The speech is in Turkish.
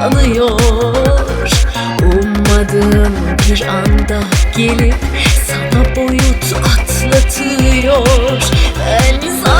tanıyor Ummadığım bir anda gelip sana boyut atlatıyor. Ben zaten